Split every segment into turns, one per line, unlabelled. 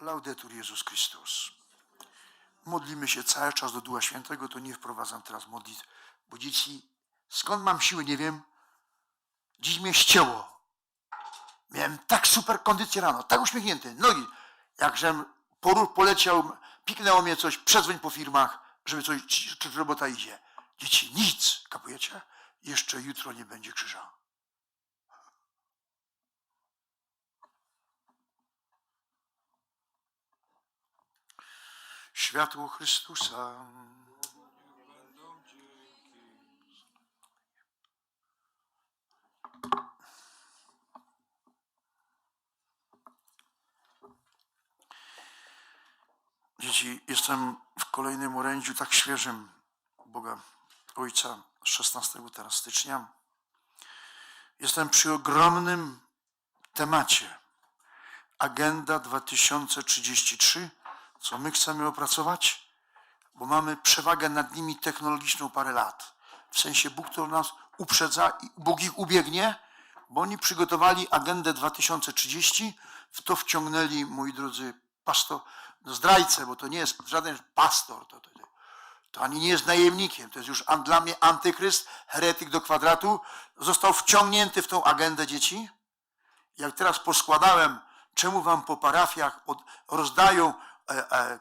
Laudetur Jezus Chrystus. Modlimy się cały czas do Ducha Świętego, to nie wprowadzam teraz modlitw, bo dzieci, skąd mam siły, nie wiem. Dziś mnie ścięło. Miałem tak super kondycję rano, tak uśmiechnięty, nogi. Jakżem poruch poleciał, piknęło mnie coś, przedzwoń po firmach, żeby coś, czy, czy robota idzie. Dzieci, nic, kapujecie? Jeszcze jutro nie będzie krzyża. Światło Chrystusa. Dzieci, jestem w kolejnym orędziu tak świeżym Boga Ojca z 16 teraz stycznia. Jestem przy ogromnym temacie Agenda 2033, co my chcemy opracować, bo mamy przewagę nad nimi technologiczną parę lat. W sensie Bóg to nas uprzedza Bóg ich ubiegnie, bo oni przygotowali agendę 2030, w to wciągnęli, moi drodzy, pastor, no zdrajcę, bo to nie jest żaden pastor, to, to, to ani nie jest najemnikiem, to jest już dla mnie antychryst, heretyk do kwadratu, został wciągnięty w tą agendę dzieci. Jak teraz poskładałem, czemu wam po parafiach od, rozdają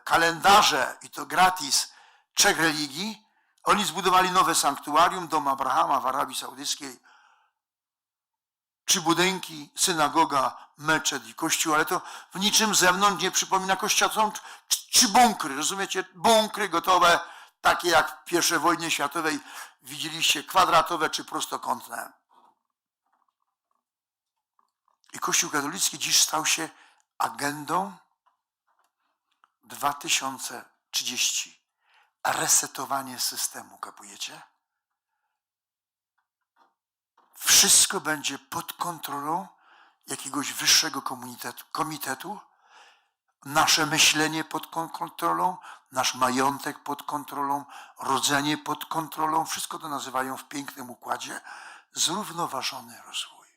kalendarze i to gratis trzech religii, oni zbudowali nowe sanktuarium, dom Abrahama w Arabii Saudyjskiej, trzy budynki, synagoga, meczet i kościół, ale to w niczym zewnątrz nie przypomina kościoła. Są tr- trzy bunkry, rozumiecie? Bunkry gotowe, takie jak w I wojnie światowej widzieliście, kwadratowe czy prostokątne. I Kościół katolicki dziś stał się agendą 2030. Resetowanie systemu, kapujecie? wszystko będzie pod kontrolą jakiegoś wyższego komunitetu, komitetu, nasze myślenie pod kon- kontrolą, nasz majątek pod kontrolą, rodzenie pod kontrolą, wszystko to nazywają w pięknym układzie zrównoważony rozwój.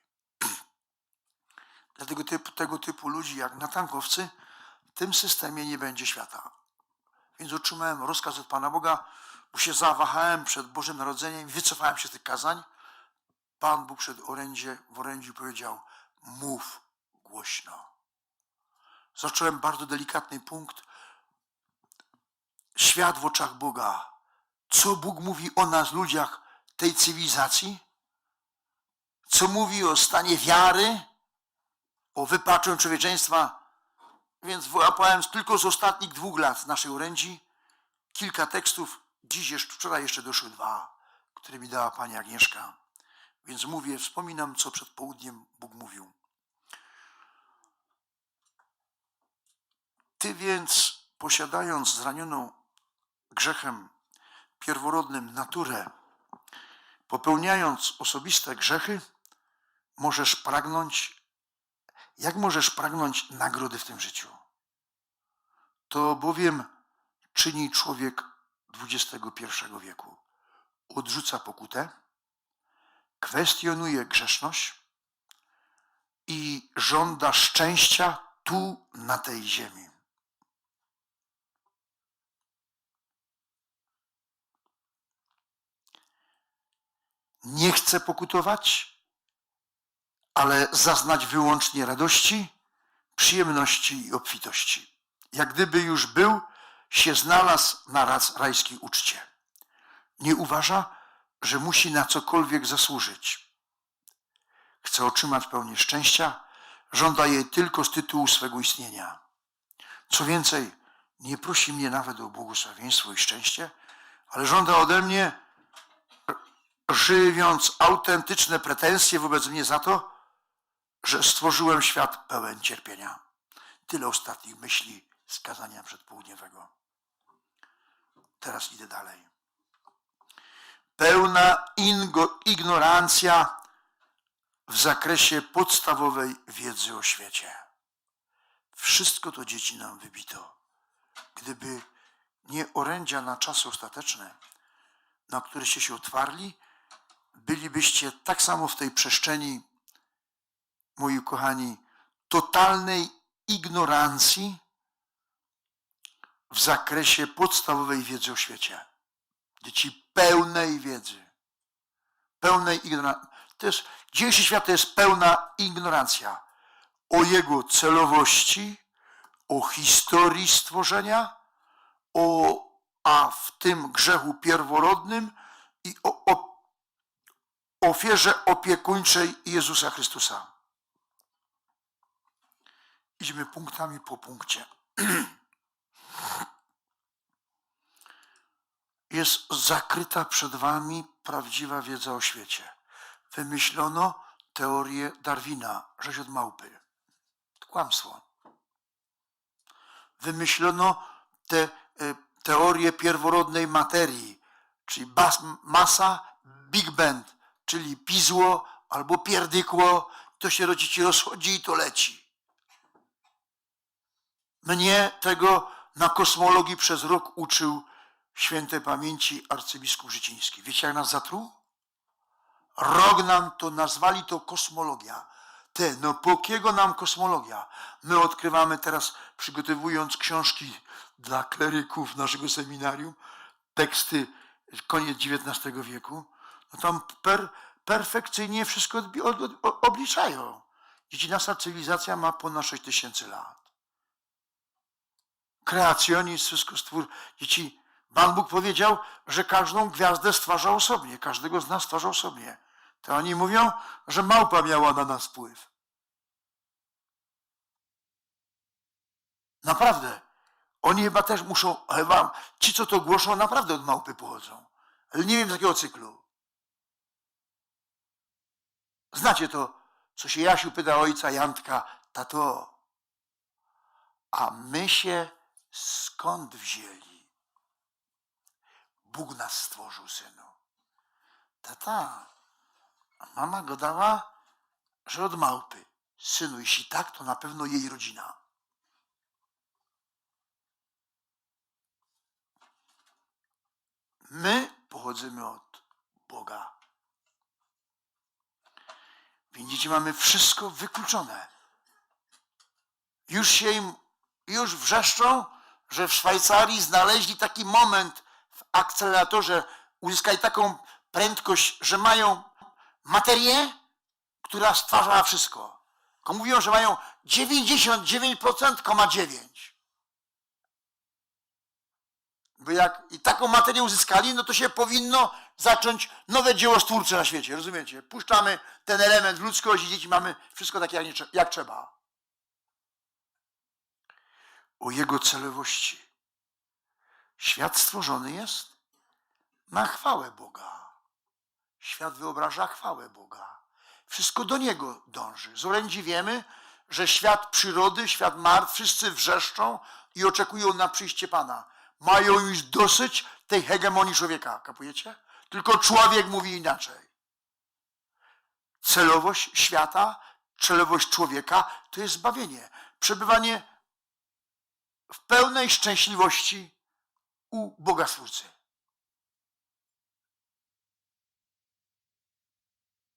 Dlatego typ, tego typu ludzi jak natankowcy w tym systemie nie będzie świata. Więc otrzymałem rozkaz od Pana Boga, bo się zawahałem przed Bożym Narodzeniem wycofałem się z tych kazań. Pan Bóg przed orędzie, w orędziu powiedział: Mów głośno. Zacząłem bardzo delikatny punkt. Świat w oczach Boga. Co Bóg mówi o nas, ludziach tej cywilizacji? Co mówi o stanie wiary, o wypaczeniu człowieczeństwa? Więc wyłapałem tylko z ostatnich dwóch lat z naszej orędzi kilka tekstów. Dziś jeszcze, wczoraj jeszcze doszły dwa, które mi dała pani Agnieszka. Więc mówię, wspominam, co przed południem Bóg mówił. Ty więc, posiadając zranioną grzechem pierworodnym naturę, popełniając osobiste grzechy, możesz pragnąć, jak możesz pragnąć nagrody w tym życiu? To bowiem czyni człowiek XXI wieku. Odrzuca pokutę, kwestionuje grzeszność i żąda szczęścia tu na tej ziemi. Nie chce pokutować, ale zaznać wyłącznie radości, przyjemności i obfitości. Jak gdyby już był, się znalazł na raz- rajskiej uczcie. Nie uważa, że musi na cokolwiek zasłużyć. Chce otrzymać pełnię szczęścia, żąda jej tylko z tytułu swego istnienia. Co więcej, nie prosi mnie nawet o błogosławieństwo i szczęście, ale żąda ode mnie, żywiąc autentyczne pretensje wobec mnie za to, że stworzyłem świat pełen cierpienia. Tyle ostatnich myśli z kazania przedpołudniowego. Teraz idę dalej pełna ingo, ignorancja w zakresie podstawowej wiedzy o świecie. Wszystko to dzieci nam wybito. Gdyby nie orędzia na czasy ostateczne, na któreście się otwarli, bylibyście tak samo w tej przestrzeni, moi kochani, totalnej ignorancji w zakresie podstawowej wiedzy o świecie. Dzieci pełnej wiedzy. Pełnej ignorancji. Dzisiejszy świat to jest pełna ignorancja o jego celowości, o historii stworzenia, o, a w tym grzechu pierworodnym i o, o ofierze opiekuńczej Jezusa Chrystusa. Idźmy punktami po punkcie. Jest zakryta przed wami prawdziwa wiedza o świecie. Wymyślono teorię Darwina, rzeź od małpy. Kłamstwo. Wymyślono te, e, teorię pierworodnej materii, czyli bas, masa, Big Bang, czyli pizło albo pierdykło, to się rodzici rozchodzi i to leci. Mnie tego na kosmologii przez rok uczył świętej pamięci arcybiskup Życiński. Wiecie, jak nas zatruł? Rok nam to nazwali to kosmologia. Te, no po kiego nam kosmologia? My odkrywamy teraz, przygotowując książki dla kleryków naszego seminarium, teksty koniec XIX wieku, no tam per, perfekcyjnie wszystko od, od, obliczają. Dzieci, nasza cywilizacja ma ponad 6 tysięcy lat. Kreacjonizm, wszystko stwór. Dzieci, Pan Bóg powiedział, że każdą gwiazdę stwarza osobnie, każdego z nas stwarza osobnie. To oni mówią, że małpa miała na nas wpływ. Naprawdę. Oni chyba też muszą, chyba ci, co to głoszą, naprawdę od małpy pochodzą. Ale nie wiem z jakiego cyklu. Znacie to, co się Jasiu pyta ojca Jantka, tato, a my się skąd wzięli? Bóg nas stworzył, synu. Tata, a mama go dała, że od małpy. Synu, jeśli tak, to na pewno jej rodzina. My pochodzimy od Boga. Widzicie, mamy wszystko wykluczone. Już się im, już wrzeszczą, że w Szwajcarii znaleźli taki moment w akceleratorze, uzyskali taką prędkość, że mają materię, która stwarzała wszystko. Tylko mówią, że mają 99%,9. Bo jak i taką materię uzyskali, no to się powinno zacząć nowe dzieło stwórcze na świecie, rozumiecie? Puszczamy ten element w ludzkość i dzieci mamy wszystko takie jak, nie, jak trzeba. O jego celowości. Świat stworzony jest na chwałę Boga. Świat wyobraża chwałę Boga. Wszystko do Niego dąży. Z orędzi wiemy, że świat przyrody, świat martw, wszyscy wrzeszczą i oczekują na przyjście Pana. Mają już dosyć tej hegemonii człowieka, kapujecie? Tylko człowiek mówi inaczej. Celowość świata, celowość człowieka to jest zbawienie. Przebywanie w pełnej szczęśliwości u Boga Stwórcy.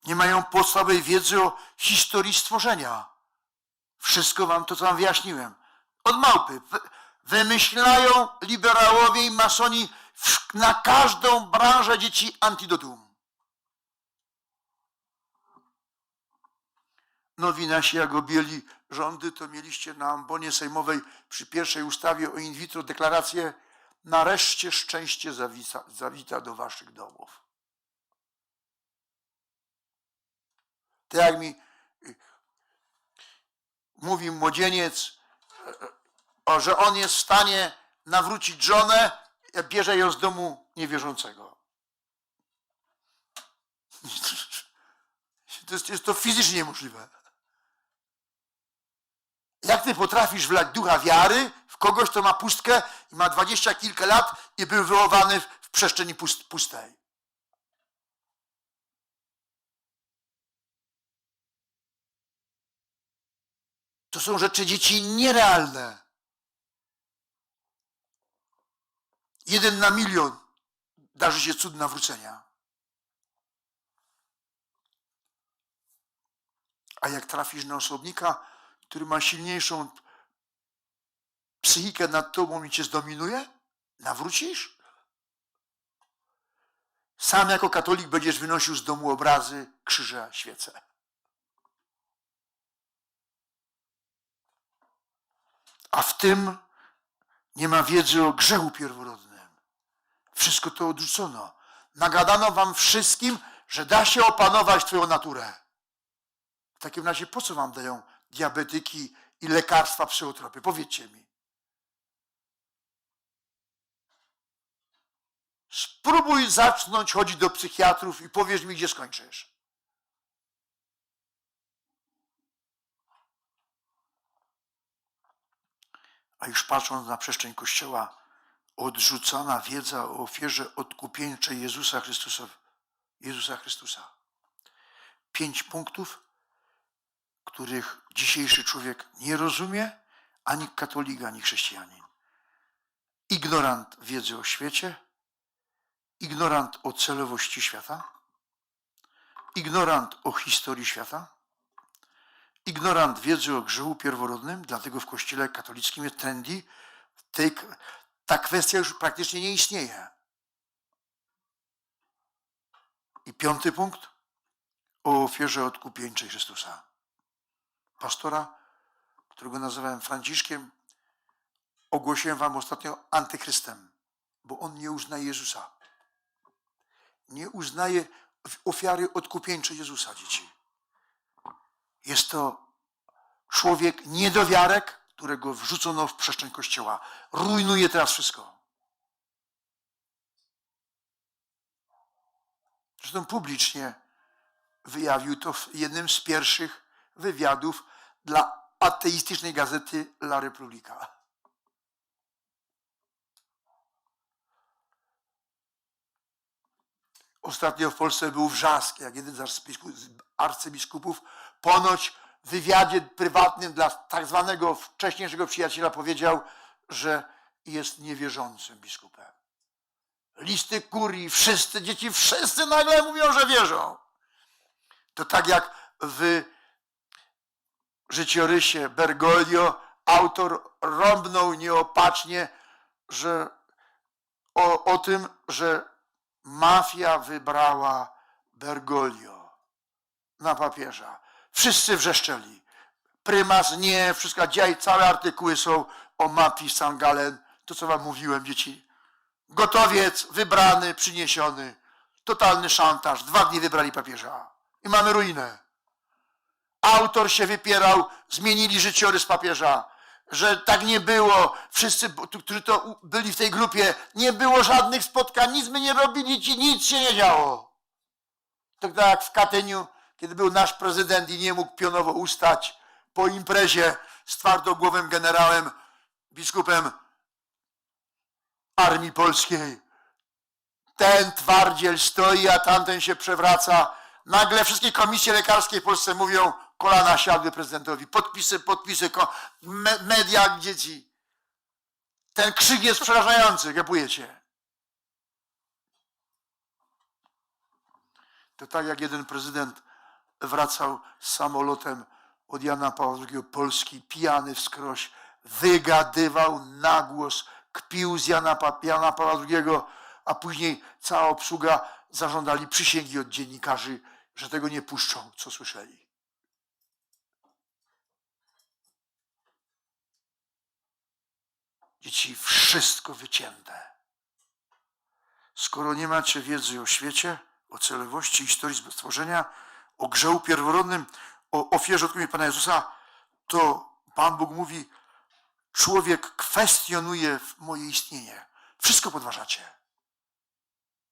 Nie mają podstawowej wiedzy o historii stworzenia. Wszystko wam to, co wam wyjaśniłem. Od małpy. Wymyślają liberałowie i masoni na każdą branżę dzieci antidotum. Nowi nasi, jak objęli rządy, to mieliście na ambonie sejmowej przy pierwszej ustawie o in vitro deklarację nareszcie szczęście zawita, zawita do waszych domów. Tak jak mi y, mówi młodzieniec, o, że on jest w stanie nawrócić żonę, bierze ją z domu niewierzącego. To jest, jest to fizycznie niemożliwe. Jak ty potrafisz wlać ducha wiary w kogoś, kto ma pustkę i ma dwadzieścia kilka lat i był wychowany w przestrzeni pust, pustej? To są rzeczy dzieci nierealne. Jeden na milion darzy się cud nawrócenia. A jak trafisz na osobnika, który ma silniejszą psychikę nad tobą i cię zdominuje? Nawrócisz? Sam jako katolik będziesz wynosił z domu obrazy, krzyże, świece. A w tym nie ma wiedzy o grzechu pierworodnym. Wszystko to odrzucono. Nagadano wam wszystkim, że da się opanować twoją naturę. W takim razie po co wam dają diabetyki i lekarstwa psychotropy? Powiedzcie mi. Spróbuj zacząć chodzić do psychiatrów i powiesz mi, gdzie skończysz. A już patrząc na przestrzeń Kościoła, odrzucona wiedza o ofierze odkupieńczej Jezusa Chrystusa. Jezusa Chrystusa. Pięć punktów, których dzisiejszy człowiek nie rozumie, ani katolik, ani chrześcijanin. Ignorant wiedzy o świecie, ignorant o celowości świata, ignorant o historii świata, ignorant wiedzy o grzechu pierworodnym, dlatego w kościele katolickim jest trendy, tej, ta kwestia już praktycznie nie istnieje. I piąty punkt o ofierze odkupieńczej Chrystusa. Pastora, którego nazywałem Franciszkiem, ogłosiłem wam ostatnio antychrystem, bo on nie uznaje Jezusa. Nie uznaje ofiary odkupieńczej Jezusa, dzieci. Jest to człowiek niedowiarek, którego wrzucono w przestrzeń kościoła. Rujnuje teraz wszystko. Zresztą publicznie wyjawił to w jednym z pierwszych wywiadów dla ateistycznej gazety La Repubblica. Ostatnio w Polsce był wrzask, jak jeden z arcybiskupów ponoć w wywiadzie prywatnym dla tak zwanego wcześniejszego przyjaciela powiedział, że jest niewierzącym biskupem. Listy kurii, wszyscy dzieci, wszyscy nagle mówią, że wierzą. To tak jak w życiorysie Bergoglio autor rąbnął nieopatrznie, że o, o tym, że mafia wybrała Bergoglio na papieża. Wszyscy wrzeszczeli. Prymas nie, wszystko, dzisiaj całe artykuły są o mafii St. Gallen. To, co wam mówiłem, dzieci. Gotowiec wybrany, przyniesiony. Totalny szantaż. Dwa dni wybrali papieża. I mamy ruinę. Autor się wypierał, zmienili życiorys papieża. Że tak nie było. Wszyscy, którzy to byli w tej grupie, nie było żadnych spotkań, nic my nie robili, nic się nie działo. To tak jak w Katyniu kiedy był nasz prezydent i nie mógł pionowo ustać po imprezie z twardogłowym generałem, biskupem Armii Polskiej. Ten twardziel stoi, a tamten się przewraca. Nagle wszystkie komisje lekarskie w Polsce mówią, kolana siadły prezydentowi, podpisy, podpisy, me, media, dzieci. Ten krzyk jest przerażający, kapujecie. To tak jak jeden prezydent wracał samolotem od Jana Pawła II Polski, pijany wskroś, wygadywał na głos, kpił z Jana, Jana Pawła II, a później cała obsługa zażądali przysięgi od dziennikarzy, że tego nie puszczą, co słyszeli. Dzieci, wszystko wycięte. Skoro nie macie wiedzy o świecie, o celowości historii stworzenia, o grzechu pierworodnym, o ofierze odkupienia Pana Jezusa, to Pan Bóg mówi, człowiek kwestionuje moje istnienie. Wszystko podważacie.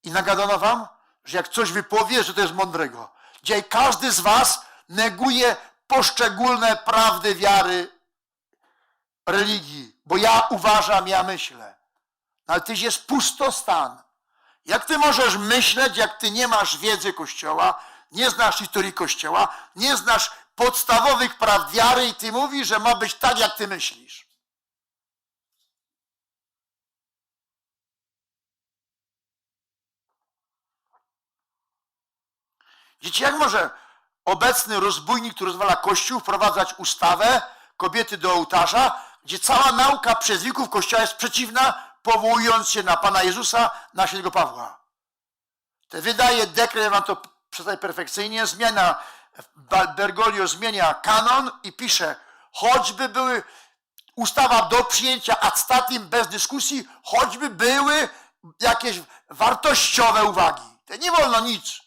I nagadano wam, że jak coś wypowie, że to jest mądrego. Dzisiaj każdy z was neguje poszczególne prawdy wiary religii, bo ja uważam, ja myślę. Ale tyś jest pustostan. Jak ty możesz myśleć, jak ty nie masz wiedzy Kościoła, nie znasz historii Kościoła, nie znasz podstawowych praw wiary i ty mówisz, że ma być tak, jak ty myślisz. Wiecie, jak może obecny rozbójnik, który rozwala Kościół, wprowadzać ustawę kobiety do ołtarza, gdzie cała nauka przez wieków Kościoła jest przeciwna, powołując się na Pana Jezusa, na świętego Pawła. Te wydaje dekret, wam to przeczytaj perfekcyjnie, zmiana, Bergoglio zmienia kanon i pisze, choćby były ustawa do przyjęcia ad statim bez dyskusji, choćby były jakieś wartościowe uwagi. To nie wolno nic.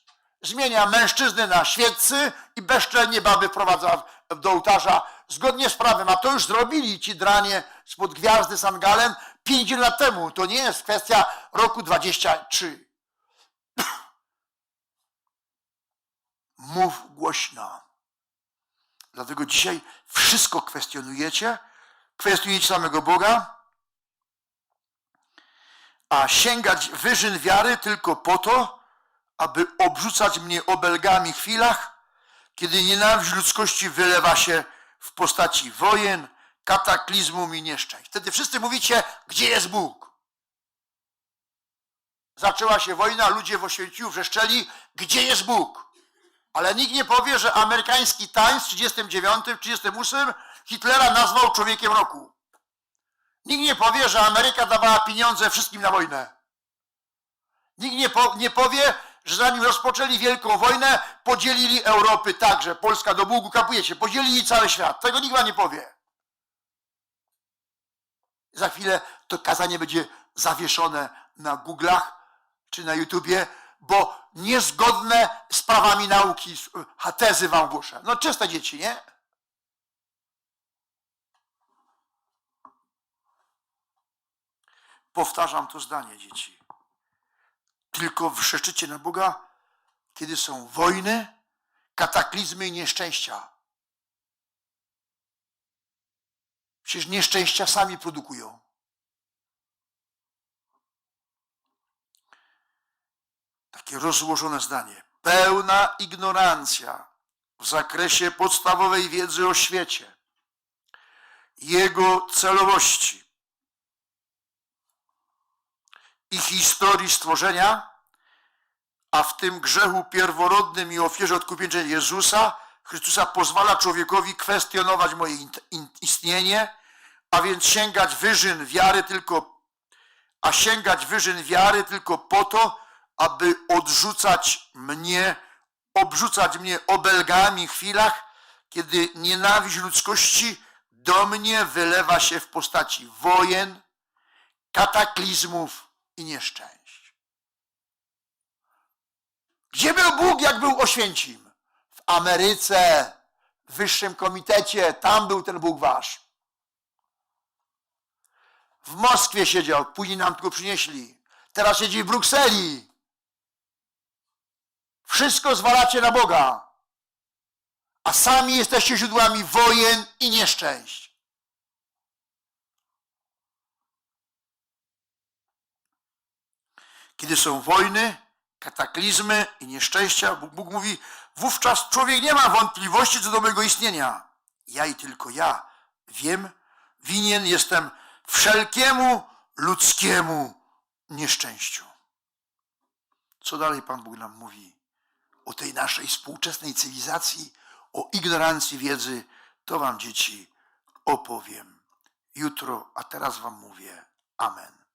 Zmienia mężczyznę na świeccy i bezczelnie baby wprowadza do ołtarza zgodnie z prawem. A to już zrobili ci dranie spod gwiazdy San Galen 5 lat temu. To nie jest kwestia roku 23. Mów głośno. Dlatego dzisiaj wszystko kwestionujecie, kwestionujecie samego Boga, a sięgać wyżyn wiary tylko po to, aby obrzucać mnie obelgami w chwilach, kiedy nienawiść ludzkości wylewa się w postaci wojen, kataklizmu i nieszczęść. Wtedy wszyscy mówicie, gdzie jest Bóg? Zaczęła się wojna, ludzie w Oświęciu wrzeszczeli, gdzie jest Bóg? Ale nikt nie powie, że amerykański Times w 39, 38 Hitlera nazwał człowiekiem roku. Nikt nie powie, że Ameryka dawała pieniądze wszystkim na wojnę. Nikt nie, po, nie powie, że zanim rozpoczęli wielką wojnę, podzielili Europy także. Polska do Bugu, kapujecie, podzielili cały świat. Tego nikt wam nie powie. Za chwilę to kazanie będzie zawieszone na Google'ach czy na YouTubie, bo niezgodne z prawami nauki, tezy wam głoszę. No czyste dzieci, nie? Powtarzam to zdanie, dzieci. Tylko wrzeszczycie na Boga, kiedy są wojny, kataklizmy i nieszczęścia. Przecież nieszczęścia sami produkują. Takie rozłożone zdanie. Pełna ignorancja w zakresie podstawowej wiedzy o świecie, jego celowości i historii stworzenia, a w tym grzechu pierworodnym i ofierze odkupienia Jezusa, Chrystusa pozwala człowiekowi kwestionować moje istnienie, a więc sięgać wyżyn wiary tylko, a sięgać wyżyn wiary tylko po to, aby odrzucać mnie, obrzucać mnie obelgami w chwilach, kiedy nienawiść ludzkości do mnie wylewa się w postaci wojen, kataklizmów i nieszczęść. Gdzie był Bóg, jak był Oświęcim? W Ameryce, w Wyższym Komitecie, tam był ten Bóg wasz. W Moskwie siedział, później nam tylko przynieśli. Teraz siedzi w Brukseli. Wszystko zwalacie na Boga, a sami jesteście źródłami wojen i nieszczęść. Kiedy są wojny, kataklizmy i nieszczęścia, Bóg, mówi, wówczas człowiek nie ma wątpliwości co do mojego istnienia. Ja i tylko ja wiem, winien jestem wszelkiemu ludzkiemu nieszczęściu. Co dalej Pan Bóg nam mówi o tej naszej współczesnej cywilizacji, o ignorancji wiedzy, to Wam dzieci opowiem jutro, a teraz Wam mówię Amen.